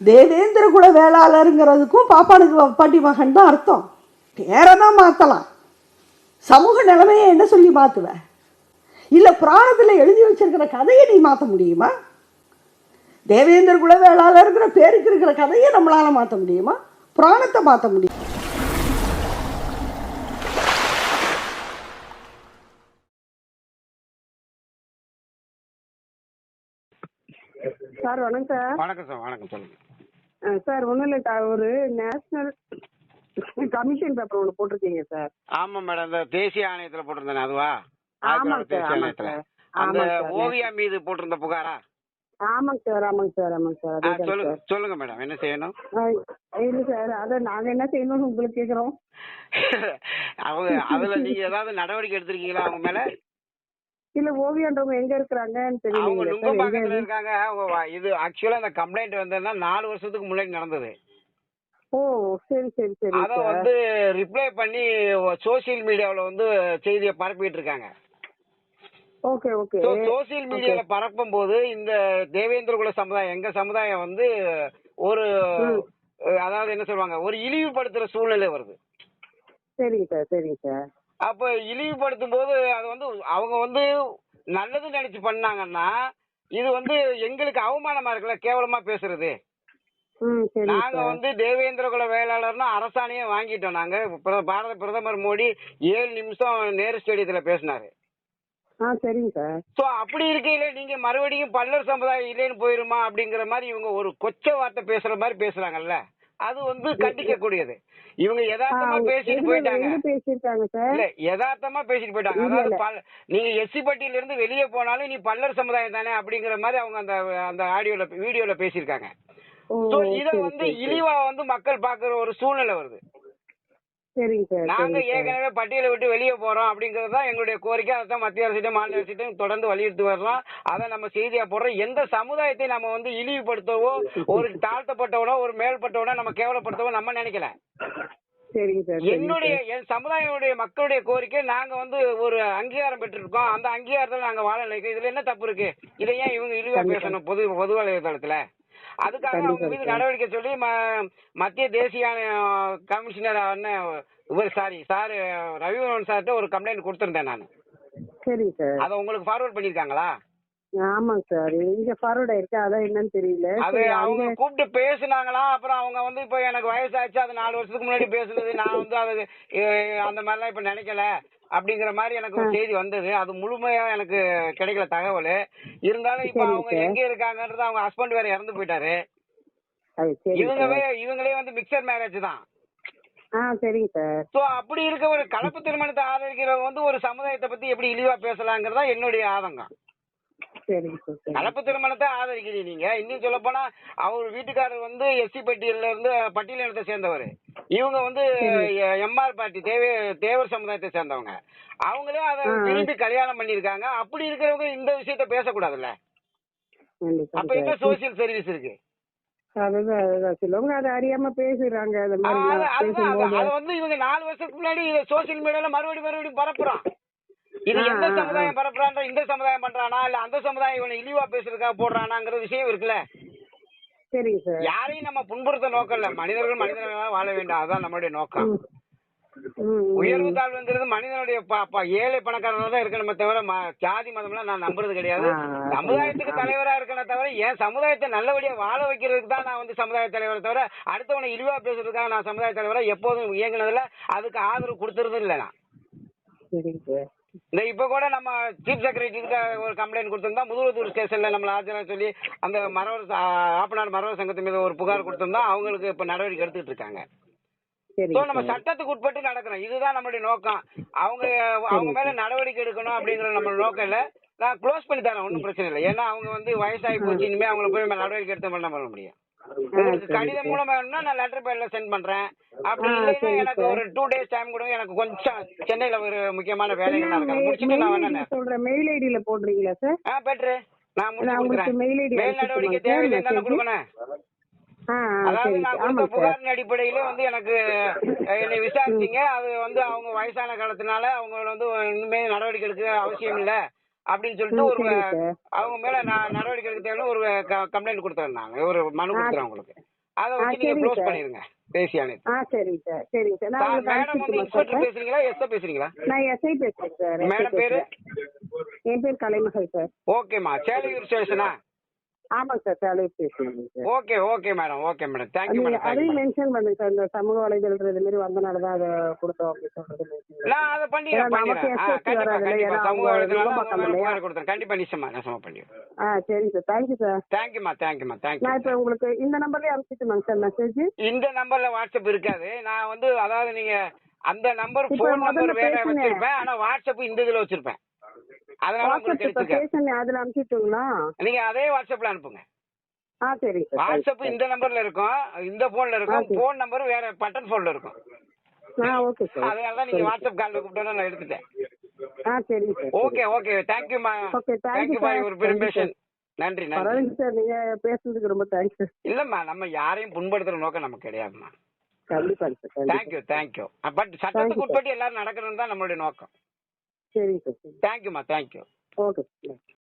தேவேந்திர குல வேளாளருங்கிறதுக்கும் பாப்பானுக்கு வப்பாட்டி மகன் தான் அர்த்தம். பேரை தான் மாற்றலாம் சமூக நிலைமையை என்ன சொல்லி மாற்றுவ இல்லை புராணத்தில் எழுதி வச்சிருக்கிற கதையை நீ மாற்ற முடியுமா? தேவேந்திர குல வேளாளருங்கிற பேருக்கு இருக்கிற கதையை நம்மளால மாற்ற முடியுமா? புராணத்தை மாற்ற முடியும்? சார் வணக்கம் சார். வணக்கம் சார் வணக்கம். சொல்லுங்க. சார் ஒன்றும் இல்லை ஒரு நேஷனல் கமிஷன் பேப்பர் ஒன்று போட்டிருக்கீங்க சார். ஆமா மேடம் இந்த தேசிய ஆணையத்துல போட்டிருந்தேன் அதுவா? சார், தேசிய ஆணையத்துல. அந்த. ஓவியா மீது போட்டிருந்த புகாரா? ஆமாங்க சார் ஆமாங்க சார் ஆமாங்க சார் சொல்லுங்க சொல்லுங்க மேடம் என்ன செய்யணும்? இல்லை சார் அதை நாங்கள் என்ன செய்யணும்னு உங்களுக்கு கேட்குறோம் அவங்க அதுல நீங்க ஏதாவது நடவடிக்கை எடுத்திருக்கீங்களா அவங்க மேல? இல்லை ஓவியன்றவங்க எங்கே இருக்கிறாங்கன்னு அவங்க நுங்கம்பாக்கத்துல எங்கே இருக்காங்க. அவங்க வ- இது ஆக்சுவலா இந்த கம்ப்ளைண்ட் வந்ததுன்னா நாலு வருஷத்துக்கு முன்னாடி நடந்தது. ஓ சரி சரி சரி அத சார். வந்து ரிப்ளை பண்ணி சோசியல் மீடியாவுல வந்து செய்தியை பரப்பிட்டு இருக்காங்க. Okay okay. சோசியல் மீடியால பரப்பும் போது இந்த தேவேந்திர குல சமுதாயம் எங்க சமுதாயம் வந்து ஒரு ம். அஹ், அதாவது என்ன சொல்லுவாங்க ஒரு இழிவுபடுத்துற சூழ்நிலை வருது. சரிங்க சார் சரிங்க சார். அப்ப இழிவுபடுத்தும் போது அது வந்து அவங்க வந்து நல்லது நினைச்சு பண்ணாங்கன்னா இது வந்து எங்களுக்கு அவமானமா இருக்குல்ல? கேவலமா பேசுறது. நாங்க வந்து தேவேந்திர குல வேளாளர்னு அரசாணையே வாங்கிட்டோம். நாங்க பிர- பாரத பிரதமர் மோடி ஏழு நிமிஷம் நேரு ஸ்டேடியத்துல பேசினாரு. சோ அப்படி இருக்கையில நீங்க மறுபடியும் பல்லர் சமுதாயம் இல்லைன்னு போயிருமா அப்படிங்கிற மாதிரி இவங்க ஒரு கொச்ச வார்த்தை பேசுற மாதிரி பேசுறாங்கல்ல? அது வந்து கண்டிக்க கூடியது இவங்க யதார்த்தமா பேசிட்டு போயிட்டாங்க. இல்ல யதார்த்தமா பேசிட்டு போயிட்டாங்க. அதாவது நீங்க எஸ்சி பட்டியல இருந்து வெளியே போனாலும் நீ பல்லர் சமுதாயம் தானே அப்படிங்கிற மாதிரி அவங்க அந்த அந்த ஆடியோல வீடியோல பேசியிருக்காங்க. இத வந்து. இழிவா வந்து மக்கள் பாக்குற ஒரு சூழ்நிலை வருது. சரிங்க சார் நாங்க ஏற்கனவே பட்டியலை விட்டு வெளியே போறோம் அப்படிங்கறது தான் எங்களுடைய கோரிக்கை. அதான் மத்திய அரசிடம் மாநில அரசிடம் தொடர்ந்து வலியுறுத்தி வர்றோம் அதை நம்ம செய்தியா போடுறோம். எந்த சமுதாயத்தை நம்ம வந்து இழிவுபடுத்தவோ ஒரு தாழ்த்தப்பட்டவனோ ஒரு மேல்பட்டவனோ நம்ம கேவலப்படுத்தவோ நம்ம நினைக்கல. என்னுடைய. என் சமுதாயனுடைய மக்களுடைய கோரிக்கை நாங்க வந்து ஒரு அங்கீகாரம் பெற்றிருக்கோம். அந்த அங்கீகாரத்துல நாங்க வாழ நினைக்கிறோம் இதுல என்ன தப்பு இருக்கு? இதை ஏன் இவங்க இழிவா. பேசணும்? பொது பொது வலைதளத்துல அதுக்காக அவங்க மீது சார். நடவடிக்கை சொல்லி மத்திய தேசிய கமிஷனர் அண்ணன் இவர் சாரி சார் ரவிவரன் சார்கிட்ட ஒரு கம்ப்ளைண்ட் கொடுத்திருந்தேன் நான். சரிங்க சார். அதை உங்களுக்கு ஃபார்வர்ட் பண்ணிருக்காங்களா ஆமாங்க சார். இங்க ஃபார்வர்ட் ஆயிருக்கு. அதான் என்னன்னு தெரியல. அது சரி, அவங்க கூப்பிட்டு பேசுனாங்களா? அப்புறம் அவங்க வந்து இப்ப எனக்கு வயசாச்சு. அது நாலு வருஷத்துக்கு முன்னாடி பேசுனது. நான் வந்து அது அந்த மாதிரிலாம் இப்ப நினைக்கல. அப்படிங்கிற மாதிரி எனக்கு ஒரு செய்தி வந்தது. அது முழுமையா எனக்கு கிடைக்கல தகவல். இருந்தாலும் இப்ப அவங்க. எங்க இருக்காங்கன்றது அவங்க ஹஸ்பண்ட் வேற இறந்து போயிட்டாரு. சார் இவங்களே வந்து மிக்சர் மேரேஜ் தான். ஆ சரிங்க சார். சோ அப்படி இருக்க ஒரு கலப்பு திருமணத்தை ஆதரிக்கிறவங்க வந்து ஒரு சமுதாயத்தை பத்தி எப்படி இழிவா பேசலாங்கிறதா என்னுடைய ஆதங்கம். கலப்பு திருமணத்தை ஆதரிக்கிறீங்க இன்னும் சொல்ல போனா அவர் வீட்டுக்காரர் வந்து எஸ்சி பட்டியல்ல இருந்து பட்டியலினத்தை சேர்ந்தவர். இவங்க வந்து எம்ஆர் பார்ட்டி தேவே தேவர் சமுதாயத்தை சேர்ந்தவங்க. அவங்களே அதை ஆ. விரும்பி கல்யாணம் பண்ணிருக்காங்க அப்படி இருக்கிறவங்க இந்த விஷயத்த பேசக்கூடாதுல்ல? அப்ப சார். சோசியல் சர்வீஸ் இருக்கு? அதுதான் அதுதான். சிலவங்க அதை அறியாம பேசுறாங்க வந்து இவங்க நாலு வருஷத்துக்கு முன்னாடி சோசியல் மீடியால மறுபடியும் மறுபடியும் பரப்புறான். இது எந்த. சமுதாயம் பரப்புறான்ற இந்த சமுதாயம் பண்றானா இல்ல அந்த சமுதாயம் இவனை இழிவா பேசுறதுக்காக போடுறானாங்கிற விஷயம் இருக்குல்ல? சரிங்க சார் யாரையும் நம்ம புண்படுத்த நோக்கம் இல்ல. மனிதர்கள் மனிதர்களாக வாழ வேண்டும். அதுதான் நம்மளுடைய நோக்கம். உயர்வு தாழ்வுங்கிறது மனிதனுடைய ஏழை பணக்காரனால தான் இருக்கணுமே தவிர ஜாதி மதம்லாம் நான் நம்புறது கிடையாது. சமுதாயத்துக்கு. தலைவரா இருக்கணும் தவிர என் சமுதாயத்தை நல்லபடியா வாழ வைக்கிறதுக்கு தான் நான் வந்து சமுதாய தலைவரை தவிர அடுத்தவனை இழிவா பேசுறதுக்காக நான் சமுதாய தலைவரா எப்போதும் இயங்குனதுல அதுக்கு ஆதரவு கொடுத்துறது இல்லை நான். இந்த இப்ப கூட நம்ம சீஃப் செக்ரட்டரிக்கு ஒரு கம்ப்ளைண்ட் கொடுத்திருந்தோம் முதுகுளத்தூர் ஸ்டேஷன்ல நம்மள ஆஜரா சொல்லி அந்த மரவர் ஆப்பநாடு மரவர் சங்கத்து மீது ஒரு புகார் கொடுத்திருந்தோம் அவங்களுக்கு இப்ப நடவடிக்கை எடுத்துட்டு இருக்காங்க. சோ நம்ம சட்டத்துக்கு உட்பட்டு நடக்கிறோம் இதுதான் நம்மளுடைய நோக்கம். அவங்க அவங்க மேல நடவடிக்கை எடுக்கணும் அப்படிங்கிற நம்ம நோக்கம் இல்ல. நான் க்ளோஸ் பண்ணி தரேன் ஒன்றும் பிரச்சனை இல்லை. ஏன்னா அவங்க வந்து வயசாகி போச்சு. இனிமே அவங்கள போய் நடவடிக்கை எடுத்து பண்ண பண்ண முடியும்? உங்களுக்கு கடிதம். மூலமா வேணும்னா நான் லெட்டர் பேர்ல சென்ட் பண்றேன். அப்படி இல்லைன்னா எனக்கு. ஒரு டூ டேஸ் டைம் கொடுங்க. எனக்கு கொஞ்சம் சென்னையில ஒரு முக்கியமான வேலைகள் என்ன நடக்குது. முடிச்சுட்டு நான் வேணா சொல்றேன். மெயில் ஐடியில போடுறீங்களா சார் ஆ பெட்ரு. நான் முடிச்சு கொடுக்குறேன். மேல் நடவடிக்கை தேவையில்லை தானே கொடுக்கணும். அதாவது நான். கொடுத்த புகாரின் அடிப்படையில வந்து எனக்கு என்னை விசாரிச்சீங்க. அது வந்து அவங்க வயசான காலத்தினால அவங்கள வந்து இனிமே நடவடிக்கை எடுக்க அவசியம் இல்ல. அப்படின்னு சொல்லிட்டு ஒரு. அவங்க மேல நான் நடவடிக்கை எடுக்க ஒரு கம்ப்ளைண்ட் கொடுத்துருந்தாங்க ஒரு மனு. கொடுத்துறேன் உங்களுக்கு. அதை வச்சு நீங்க க்ளோஸ். பண்ணிருங்க பேசி அனைத்து ஆ சரிங்க சார். சரிங்க சார். நான் உங்களுக்கு மேடம் வந்து அனுப்பிச்சுட்டுமா இன்ஸ்பெக்டர் சார்? பேசுறீங்களா எஸ்ஐ பேசுறீங்களா? நான் எஸ்ஐ பேசுறேன் சார் SI மேடம் பேரு. என் பேர் கலைமகள் சார். ஓகேம்மா. சேலையூர் ஸ்டேஷனா? ஆமாங்க சார் சேலரி பேசுறேங்க sir. Okay okay madam okay madam. Thank you நீங்க மேடம் அதையும் மென்ஷன் பண்ணுங்க சார் இந்த சமூக வலைதளத்துல இது மாதிரி வந்தனால தான் அதை கொடுத்தோம் அப்படின்னு சொல்றது. நான் அதை பண்ணிடுறேன் ஏன்னா சமூக வலைதளம் கண்டிப்பா நிச்சயமா பண்ணிடுறேன். ஆ சரிங்க சார். தேங்க்யூ சார் தேங்க்யூமா தேங்க்யூமா நான் தேங்க்யூ இப்போ உங்களுக்கு இந்த நம்பர்லயே அனுப்பிச்சுட்டுமாங்க சார் மெசேஜ் இந்த நம்பர்ல வாட்ஸ்அப் இருக்காது. நான் வந்து அதாவது நீங்க அந்த நம்பர் இப்ப போன் நம்பர் வேற. வச்சிருப்பேன். ஆனா வாட்ஸ்அப் இந்த இதுல வச்சிருப்பேன். அதனால அதுல அனுப்பிச்சுட்டுங்களா? நீங்க அதே வாட்ஸ்அப்ல அனுப்புங்க. ஆ சார். வாட்ஸ்அப் இந்த நம்பர்ல இருக்கும் இந்த போன்ல இருக்கும். போன் நம்பர் வேற பட்டன் போன்ல இருக்கும். ஆ ஓகே சார். அதனால தான் நீங்க வாட்ஸ்அப் கால்ல கூப்பிட்டோன்னு நான் எடுத்துட்டேன். ஆ சார். Okay okay. தேங்க்யூமா Okay, thank you, thank you for sir. Your Thank you, permission நன்றி நன்றி. சார். நீங்க பேசுனதுக்கு ரொம்ப தேங்க்ஸ் இல்லம்மா நம்ம யாரையும் புண்படுத்துற நோக்கம் நமக்கு சார். கண்டிப்பா. தேங்க்யூ தேங்க்யூ பட் சட்டத்துக்கு உட்பட்டு எல்லாரும் நடக்கணும் தான் நம்மளுடைய நோக்கம். சரிங்க சார் தேங்க்யூமா தேங்க்யூ ஓகே